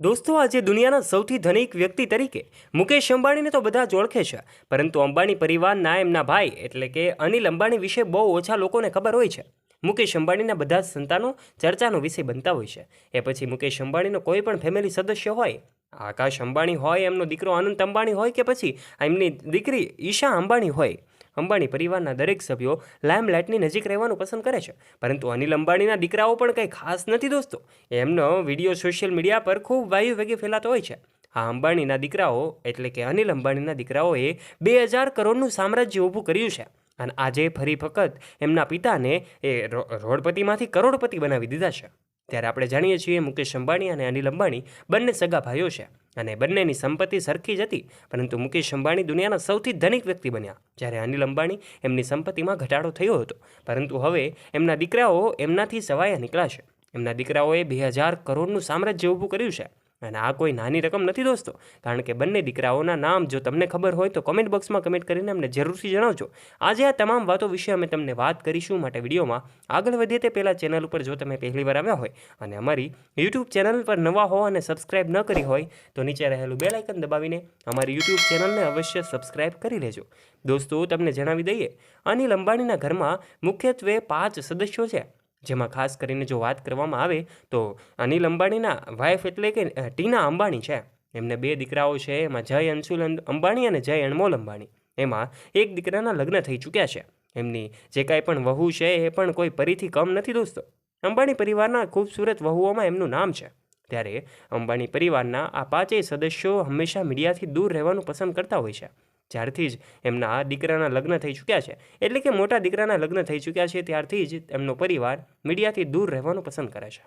દોસ્તો, આજે દુનિયાના સૌથી ધનિક વ્યક્તિ તરીકે મુકેશ અંબાણીને તો બધા જ ઓળખે છે. પરંતુ અંબાણી પરિવારના એમના ભાઈ એટલે કે અનિલ અંબાણી વિશે બહુ ઓછા લોકોને ખબર હોય છે. મુકેશ અંબાણીના બધા જ સંતાનો ચર્ચાનો વિષય બનતા હોય છે. એ પછી મુકેશ અંબાણીનો કોઈ પણ ફેમિલી સદસ્ય હોય, આકાશ અંબાણી હોય, એમનો દીકરો અનંત અંબાણી હોય કે પછી એમની દીકરી ઈશા અંબાણી હોય અંબાણી પરિવારના દરેક સભ્યો લાઇમલાઇટની નજીક રહેવાનું પસંદ કરે છે. પરંતુ અનિલ અંબાણીના દીકરાઓ પણ કંઈ ખાસ નથી દોસ્તો. એમનો વીડિયો સોશિયલ મીડિયા પર ખૂબ વાયુ વેગે ફેલાતો હોય છે. આ અંબાણીના દીકરાઓ એટલે કે અનિલ અંબાણીના દીકરાઓએ બે હજાર કરોડનું સામ્રાજ્ય ઊભું કર્યું છે. અને આજે ફરી ફક્ત એમના પિતાને એ રોડપતિમાંથી કરોડપતિ બનાવી દીધા છે. ત્યારે આપણે જાણીએ છીએ મુકેશ અંબાણી અને અનિલ અંબાણી બંને સગા ભાઈઓ છે. અને બંનેની સંપત્તિ સરખી જ હતી, પરંતુ મુકેશ અંબાણી દુનિયાના સૌથી ધનિક વ્યક્તિ બન્યા. જ્યારે અનિલ અંબાણી એમની સંપત્તિમાં ઘટાડો થયો હતો, પરંતુ હવે એમના દીકરાઓ એમનાથી સવાયા નીકળ્યા છે. એમના દીકરાઓએ બે હજાર કરોડનું સામ્રાજ્ય ઊભું કર્યું છે. અને આ કોઈ નાની રકમ નથી દોસ્તો. કારણ કે બંને દીકરાઓના નામ જો તમને ખબર હોય તો કમેન્ટ બોક્સમાં કમેન્ટ કરીને અમને જરૂરથી જણાવજો. આજે આ તમામ વાતો વિશે અમે તમને વાત કરીશું માટે વિડીયોમાં. આગળ વધીએ તે પહેલાં ચેનલ ઉપર જો તમે પહેલીવાર આવ્યા હોય અને અમારી યુટ્યુબ ચેનલ પર નવા હો અને સબસ્ક્રાઇબ ન કરી હોય તો નીચે રહેલું બેલ દબાવીને અમારી યુટ્યુબ ચેનલને અવશ્ય સબસ્ક્રાઇબ કરી લેજો. દોસ્તો, તમને જણાવી દઈએ, અનિલ અંબાણીના ઘરમાં મુખ્યત્વે પાંચ સદસ્યો છે. જેમાં ખાસ કરીને જો વાત કરવામાં આવે તો અનિલ અંબાણીના વાઇફ એટલે કે ટીના અંબાણી છે. એમને બે દીકરાઓ છે, એમાં જય અંશુલ અંબાણી અને જય અણમોલ અંબાણી. એમાં એક દીકરાના લગ્ન થઈ ચૂક્યા છે. એમની જે કાંઈ પણ વહુ છે, એ પણ કોઈ પરીથી કમ નથી દોસ્તો. અંબાણી પરિવારના ખૂબસૂરત વહુઓમાં એમનું નામ છે. ત્યારે અંબાણી પરિવારના આ પાંચેય સદસ્યો હંમેશા મીડિયાથી દૂર રહેવાનું પસંદ કરતા હોય છે. જ્યારથી જ એમના દીકરાના લગ્ન થઈ ચૂક્યા છે. એટલે કે મોટા દીકરાના લગ્ન થઈ ચૂક્યા છે, ત્યારથી જ એમનો પરિવાર મીડિયાથી દૂર રહેવાનું પસંદ કરે છે.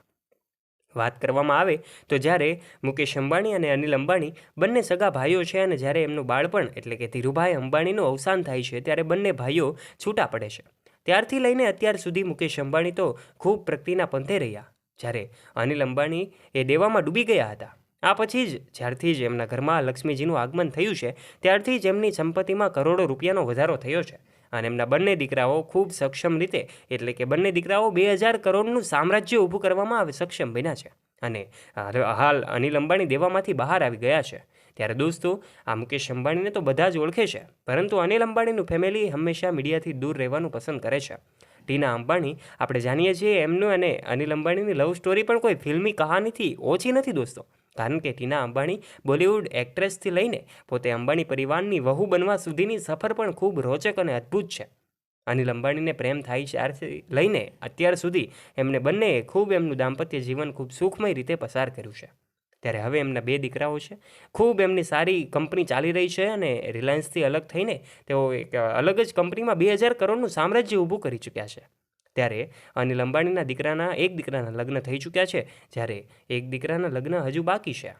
વાત કરવામાં આવે તો જ્યારે મુકેશ અંબાણી અને અનિલ અંબાણી બંને સગા ભાઈઓ છે અને જ્યારે એમનું બાળપણ એટલે કે ધીરુભાઈ અંબાણીનું અવસાન થાય છે, ત્યારે બંને ભાઈઓ છૂટા પડે છે. ત્યારથી લઈને અત્યાર સુધી મુકેશ અંબાણી તો ખૂબ પ્રગતિના પંથે રહ્યા. જ્યારે અનિલ અંબાણી એ દેવામાં ડૂબી ગયા હતા. આ પછી જ, જ્યારથી જ એમના ઘરમાં લક્ષ્મીજીનું આગમન થયું છે, ત્યારથી જ એમની સંપત્તિમાં કરોડો રૂપિયાનો વધારો થયો છે. અને એમના બંને દીકરાઓ ખૂબ સક્ષમ રીતે, એટલે કે બંને દીકરાઓ બે હજાર કરોડનું સામ્રાજ્ય ઊભું કરવામાં આવે, સક્ષમ બન્યા છે. અને હાલ- અનિલ અંબાણી દેવામાંથી બહાર આવી ગયા છે. ત્યારે દોસ્તો, આ મુકેશ અંબાણીને તો બધા જ ઓળખે છે, પરંતુ અનિલ અંબાણીનું ફેમિલી હંમેશા મીડિયાથી દૂર રહેવાનું પસંદ કરે છે. ટીના અંબાણી, આપણે જાણીએ છીએ એમનું અને અનિલ અંબાણીની લવ સ્ટોરી પણ કોઈ ફિલ્મી કહાનીથી ઓછી નથી, દોસ્તો. કારણ કે ટીના અંબાણી બોલિવૂડ એક્ટ્રેસથી લઈને પોતે અંબાણી પરિવારની વહુ બનવા સુધીની સફર પણ ખૂબ રોચક અને અદ્ભુત છે. અનિલ અંબાણીને પ્રેમ થાય ત્યારથી લઈને અત્યાર સુધી એમને બંનેએ ખૂબ એમનું દાંપત્ય જીવન ખૂબ સુખમય રીતે પસાર કર્યું છે. ત્યારે હવે એમના બે દીકરાઓ છે. ખૂબ એમની સારી કંપની ચાલી રહી છે અને રિલાયન્સથી અલગ થઈને તેઓ એક અલગ જ કંપનીમાં બે હજાર કરોડનું સામ્રાજ્ય ઊભું કરી ચૂક્યા છે. ત્યારે અનિલ અંબાણીના દીકરાના એક દીકરાના લગ્ન થઈ ચૂક્યા છે, જ્યારે એક દીકરાના લગ્ન હજુ બાકી છે.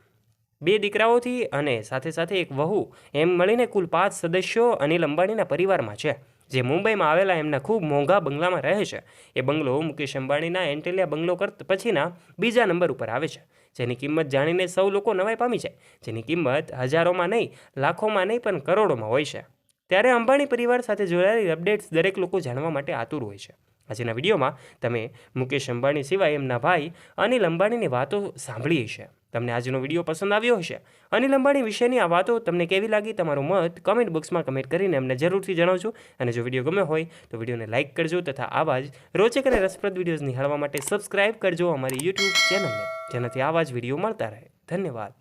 બે દીકરાઓથી અને સાથે સાથે એક વહુ, એમ મળીને કુલ પાંચ સદસ્યો અનિલ અંબાણીના પરિવારમાં છે. જે મુંબઈમાં આવેલા એમના ખૂબ મોંઘા બંગલામાં રહે છે. એ બંગલો મુકેશ અંબાણીના એન્ટેલિયા બંગલો કરતા પછીના બીજા નંબર ઉપર આવે છે. જેની કિંમત જાણીને સૌ લોકો નવાઈ પામી જાય. જેની કિંમત હજારોમાં નહીં, લાખોમાં નહીં, પણ કરોડોમાં હોય છે. ત્યારે અંબાણી પરિવાર સાથે જોડાયેલી અપડેટ્સ દરેક લોકો જાણવા માટે આતુર હોય છે. આજના વિડીયોમાં તમે મુકેશ અંબાણી સિવાય એમના ભાઈ અનિલ અંબાણીની વાતો સાંભળી હશે. તમને આજનો વીડિયો પસંદ આવ્યો હશે. અનિલ અંબાણી વિશેની આ વાતો તમને કેવી લાગી તમારો મત કમેન્ટ બોક્સમાં કમેન્ટ કરીને અમને જરૂરથી જણાવજો. અને જો વીડિયો ગમે હોય તો વિડીયોને લાઇક કરજો તથા આવા જ રોચક અને રસપ્રદ વિડીયોઝ નિહાળવા માટે સબસ્ક્રાઇબ કરજો અમારી યુટ્યુબ ચેનલને જેનાથી આવા જ વીડિયો મળતા રહે. ધન્યવાદ.